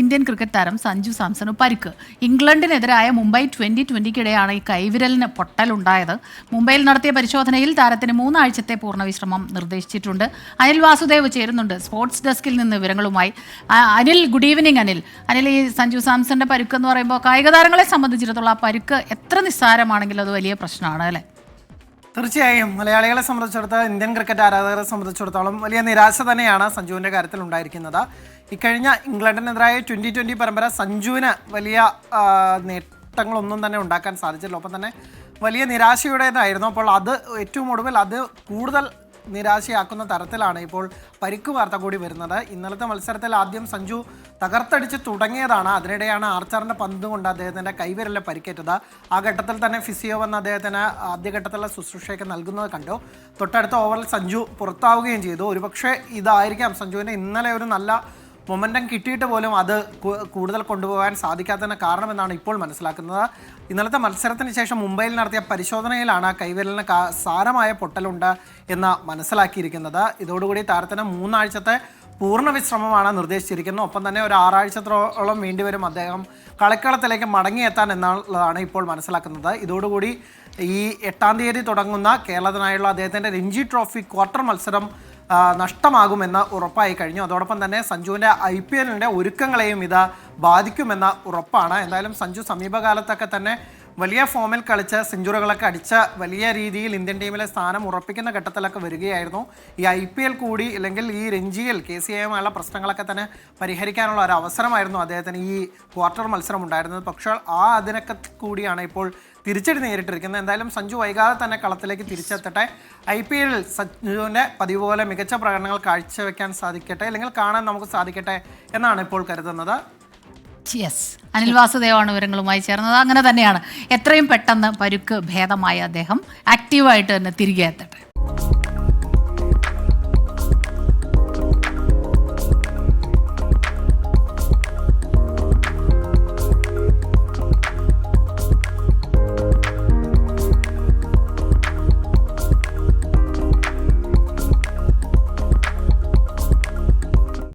Indian cricket താരം Sanju Samson പരിക്ക്. ഇംഗ്ലണ്ടിനെതിരായ മുംബൈ ട്വന്റി ട്വന്റിക്കിടെയാണ് ഈ കൈവിരലിന് പൊട്ടലുണ്ടായത്. മുംബൈയിൽ നടത്തിയ പരിശോധനയിൽ താരത്തിന് മൂന്നാഴ്ചത്തെ പൂർണ വിശ്രമം നിർദ്ദേശിച്ചിട്ടുണ്ട്. അനിൽ വാസുദേവ് ചേരുന്നുണ്ട്. സ്പോർട്സ് ഡെസ്കിൽ നിന്ന് വിവരങ്ങളുമായി. Anil good evening Anil. Anil ഈ സഞ്ജു സാംസന്റെ പരുക്ക് എന്ന് പറയുമ്പോൾ കായിക താരങ്ങളെ സംബന്ധിച്ചിടത്തോളം ആ പരുക്ക് എത്ര നിസ്സാരമാണെങ്കിലും അത് വലിയ പ്രശ്നമാണ് അല്ലേ? തീർച്ചയായും. മലയാളികളെ സംബന്ധിച്ചിടത്തോളം ഇന്ത്യൻ ക്രിക്കറ്റ് ആരാധകരെ സംബന്ധിച്ചിടത്തോളം വലിയ നിരാശ തന്നെയാണ് സഞ്ജുവിന്റെ കാര്യത്തിൽ ഉണ്ടായിരിക്കുന്നത്. ഇക്കഴിഞ്ഞ ഇംഗ്ലണ്ടിനെതിരായ ട്വന്റി ട്വന്റി പരമ്പര സഞ്ജുവിന് വലിയ നേട്ടങ്ങളൊന്നും തന്നെ ഉണ്ടാക്കാൻ സാധിച്ചില്ല. ഒപ്പം തന്നെ വലിയ നിരാശയുടേതായിരുന്നു. അപ്പോൾ അത് ഏറ്റവും ഒടുവിൽ അത് കൂടുതൽ നിരാശയാക്കുന്ന തരത്തിലാണ് ഇപ്പോൾ പരിക്ക് വാർത്ത കൂടി വരുന്നത്. ഇന്നലത്തെ മത്സരത്തിൽ ആദ്യം സഞ്ജു തകർത്തടിച്ച് തുടങ്ങിയതാണ്. അതിനിടെയാണ് ആർച്ചറിന്റെ പന്ത് കൊണ്ട് അദ്ദേഹത്തിന്റെ കൈവിരലിൽ പരിക്കേറ്റത്. ആ ഘട്ടത്തിൽ തന്നെ ഫിസിയോ വന്ന് അദ്ദേഹത്തിന് ആദ്യഘട്ടത്തിലുള്ള ശുശ്രൂഷയൊക്കെ നൽകുന്നത് കണ്ടു. തൊട്ടടുത്ത ഓവറിൽ സഞ്ജു പുറത്താവുകയും ചെയ്തു. ഒരുപക്ഷെ ഇതായിരിക്കാം സഞ്ജുവിന്റെ ഇന്നലെ ഒരു നല്ല മൊമെന്റം കിട്ടിയിട്ട് പോലും അത് കൂടുതൽ കൊണ്ടുപോകാൻ സാധിക്കാത്തതിന് കാരണമെന്നാണ് ഇപ്പോൾ മനസ്സിലാക്കുന്നത്. ഇന്നലത്തെ മത്സരത്തിന് ശേഷം മുംബൈയിൽ നടത്തിയ പരിശോധനയിലാണ് കൈവിരലിന് സാരമായ പൊട്ടലുണ്ട് എന്ന് മനസ്സിലാക്കിയിരിക്കുന്നത്. ഇതോടുകൂടി താരത്തിന് മൂന്നാഴ്ചത്തെ പൂർണ വിശ്രമമാണ് നിർദ്ദേശിച്ചിരിക്കുന്നത്. ഒപ്പം തന്നെ ഒരു ആറാഴ്ചത്തോളം വേണ്ടിവരും അദ്ദേഹം കളിക്കളത്തിലേക്ക് മടങ്ങിയെത്താൻ എന്നുള്ളതാണ് ഇപ്പോൾ മനസ്സിലാക്കുന്നത്. ഇതോടുകൂടി ഈ എട്ടാം തീയതി തുടങ്ങുന്ന കേരളത്തിനായുള്ള അദ്ദേഹത്തിന്റെ രഞ്ജി ട്രോഫി ക്വാർട്ടർ മത്സരം നഷ്ടമാകുമെന്ന് ഉറപ്പായി കഴിഞ്ഞു. അതോടൊപ്പം തന്നെ സഞ്ജുവിന്റെ ഐ പി എല്ലിന്റെ ഒരുക്കങ്ങളെയും ഇത് ബാധിക്കുമെന്ന ഉറപ്പാണ്. എന്തായാലും സഞ്ജു സമീപകാലത്തൊക്കെ തന്നെ വലിയ ഫോമിൽ കളിച്ച സെഞ്ചുറികളൊക്കെ അടിച്ച വലിയ രീതിയിൽ ഇന്ത്യൻ ടീമിലെ സ്ഥാനം ഉറപ്പിക്കുന്ന ഘട്ടത്തിലൊക്കെ വരികയായിരുന്നു. ഈ ഐ പി എൽ കൂടി അല്ലെങ്കിൽ ഈ രഞ്ജിയിൽ കെ സി എമായുള്ള പ്രശ്നങ്ങളൊക്കെ തന്നെ പരിഹരിക്കാനുള്ള ഒരു അവസരമായിരുന്നു അദ്ദേഹത്തിന് ഈ ക്വാർട്ടർ മത്സരം ഉണ്ടായിരുന്നത്. പക്ഷേ ആ അതിനൊക്കെ കൂടിയാണ് ഇപ്പോൾ തിരിച്ചടി നേരിട്ടിരിക്കുന്നത്. എന്തായാലും സഞ്ജു വൈകാതെ തന്നെ കളത്തിലേക്ക് തിരിച്ചെത്തട്ടെ. ഐ പി എല്ലിൽ സഞ്ജുവിന്റെ പതിവ് പോലെ മികച്ച പ്രകടനങ്ങൾ കാഴ്ചവെക്കാൻ സാധിക്കട്ടെ അല്ലെങ്കിൽ കാണാൻ നമുക്ക് സാധിക്കട്ടെ എന്നാണ് ഇപ്പോൾ കരുതുന്നത്. യെസ് അനിൽ വാസുദേവാണ് വിവരങ്ങളുമായി ചേർന്നത്. അങ്ങനെ തന്നെയാണ്. എത്രയും പെട്ടെന്ന് പരുക്ക് ഭേദമായ അദ്ദേഹം ആക്റ്റീവായിട്ട് തന്നെ തിരികെ എത്തട്ടെ.